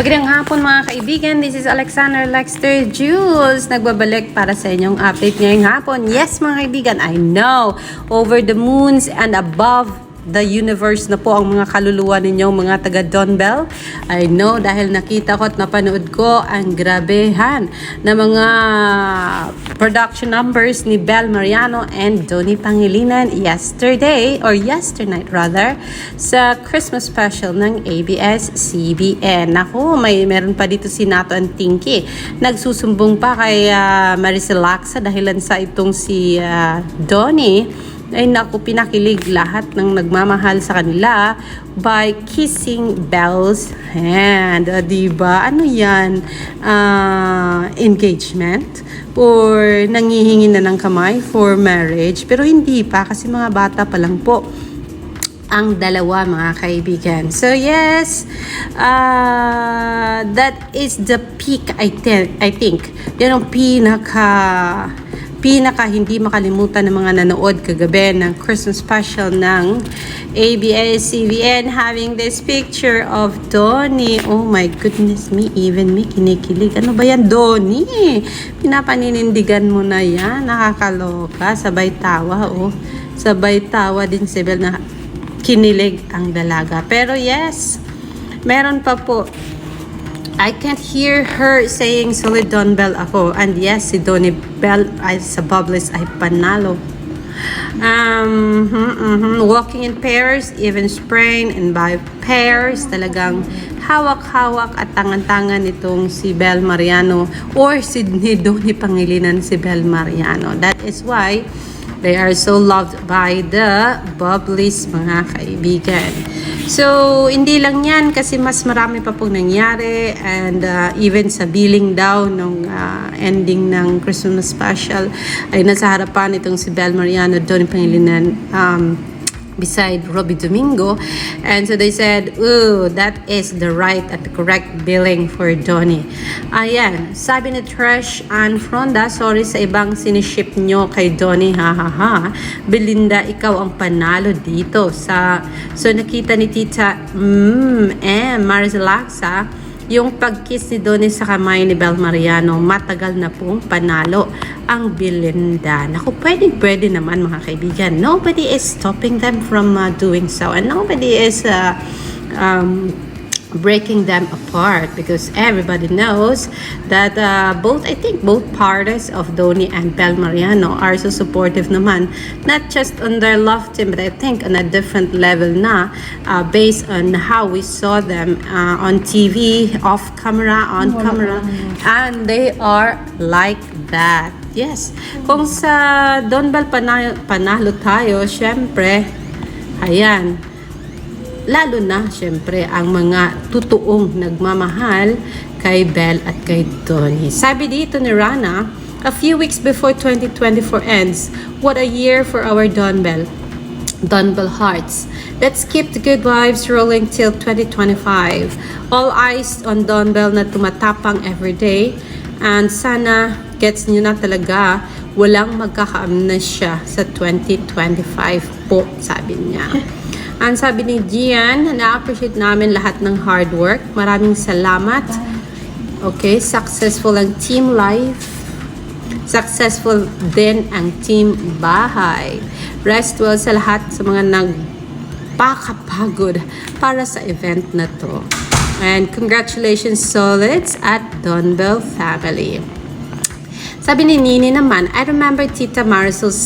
Magandang hapon mga kaibigan. This is Alexander Lexter Jules. Nagbabalik para sa inyong update ngayong hapon. Yes mga kaibigan, I know. Over the moons and above the universe na po ang mga kaluluwa ninyo mga taga Don Bell. I know dahil nakita ko at napanood ko ang grabehan na mga production numbers ni Bel Mariano and Donnie Pangilinan yesterday or yesternight rather sa Christmas special ng ABS-CBN. Naku, may meron pa dito si Nato and Tinky. Nagsusumbong pa kay ah, Maricel Laksa dahilan sa itong si ah, Donnie ay naku, pinakilig lahat ng nagmamahal sa kanila by kissing Belle's hand. O, diba? Ano yan? Ah, engagement? Or nangihingi na ng kamay for marriage? Pero hindi pa kasi mga bata pa lang po ang dalawa mga kaibigan. So yes, uh, that is the peak I, te- I think. Yan ang pinaka pinaka hindi makalimutan ng mga nanood kagabi ng Christmas special ng ABS-CBN having this picture of Donnie. Oh my goodness me, even me kinikilig. Ano ba yan, Donnie? Pinapaninindigan mo na yan. Nakakaloka. Sabay tawa, oh. Sabay tawa din si Bel na kinilig ang dalaga. Pero yes, meron pa po. I can't hear her saying solid Don Bell ako. And yes, si Donnie Bell ay sa bubbles ay panalo. Um, mhm, mhm. walking in pairs, even spraying and by pairs, talagang hawak-hawak at tangan-tangan itong si Bel Mariano or si ni Donnie Pangilinan si Bel Mariano. That is why They are so loved by the bubblies, mga kaibigan. So, hindi lang yan kasi mas marami pa pong nangyari and uh, even sa billing daw nung uh, ending ng Christmas special ay nasa harapan itong si Bel Mariano, Donnie Pangilinan, um, beside Robbie Domingo. And so they said, ooh, that is the right at the correct billing for Donnie. Ayan, sabi ni Trish Ann Fronda, sorry sa ibang siniship nyo kay Donnie, ha ha ha. Belinda, ikaw ang panalo dito. sa So nakita ni Tita, mm, eh, Maris Laksa, yung pagkiss ni Donnie sa kamay ni Bel Mariano, matagal na pong panalo ang Belinda. Naku, pwede, pwede naman mga kaibigan. Nobody is stopping them from uh, doing so. And nobody is uh, um, breaking them apart because everybody knows that uh, both, I think, both parties of Donnie and Bel Mariano are so supportive naman. Not just on their love team, but I think on a different level na uh, based on how we saw them uh, on TV, off camera, on camera. And they are like that. Yes. Kung sa Don panalo, panalo tayo, syempre, ayan, lalo na syempre ang mga totoong nagmamahal kay Belle at kay Donnie. Sabi dito ni Rana, a few weeks before 2024 ends, what a year for our Don Bell. Don Bell hearts. Let's keep the good vibes rolling till 2025. All eyes on Don Bell na tumatapang everyday. And sana gets nyo na talaga walang magkaka-amnesya sa 2025 po, sabi niya. Ang sabi ni Gian, na-appreciate namin lahat ng hard work. Maraming salamat. Okay, successful ang team life. Successful din ang team bahay. Rest well sa lahat sa mga nagpakapagod para sa event na to. And congratulations Solids at Donbell family. Sabi ni Nini naman, I remember Tita Marisol's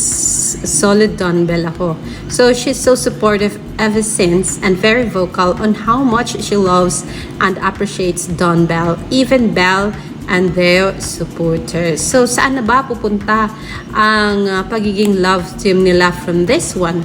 solid Donbell ako. So she's so supportive ever since and very vocal on how much she loves and appreciates Don Bell, even Bell and their supporters. So saan na ba pupunta ang uh, pagiging love team nila from this one?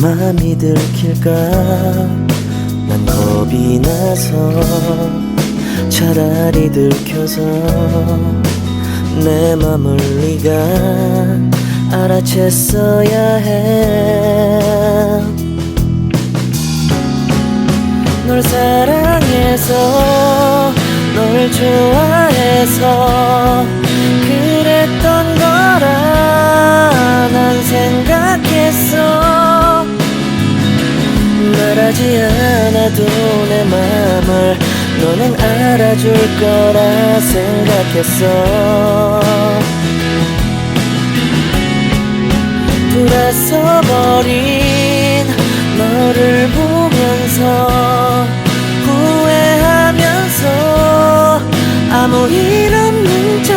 맘이 들킬까? 난 겁이 나서 차라리 들켜서 내 맘을 네가 알아챘어야 해. 널 사랑해서 널 좋아해서 그랬던 거라. 난 생각 하지 않아도 내 맘을 너는 알아줄 거라 생각했어. 돌아서 버린 너를 보면서 후회하면서 아무 일 없는 척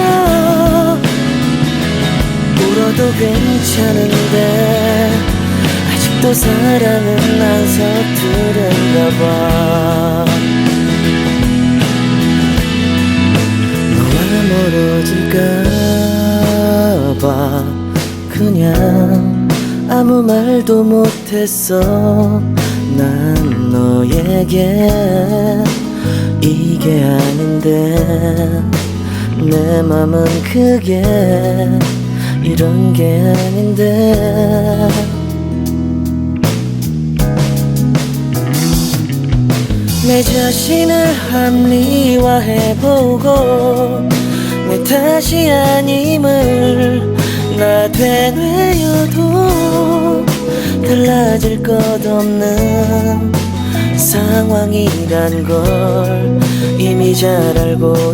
울어도 괜찮은데 아직도 사랑은 안 서투른가 봐. 너와 멀어질까 봐. 그냥 아무 말도 못했어. 난 너에게 이게 아닌데. 내 맘은 그게 이런 게 아닌데 내 자신을 합리화해보고 내 탓이 아님을 나 되뇌어도 달라질 것 없는 상황이란 걸 이미 잘 알고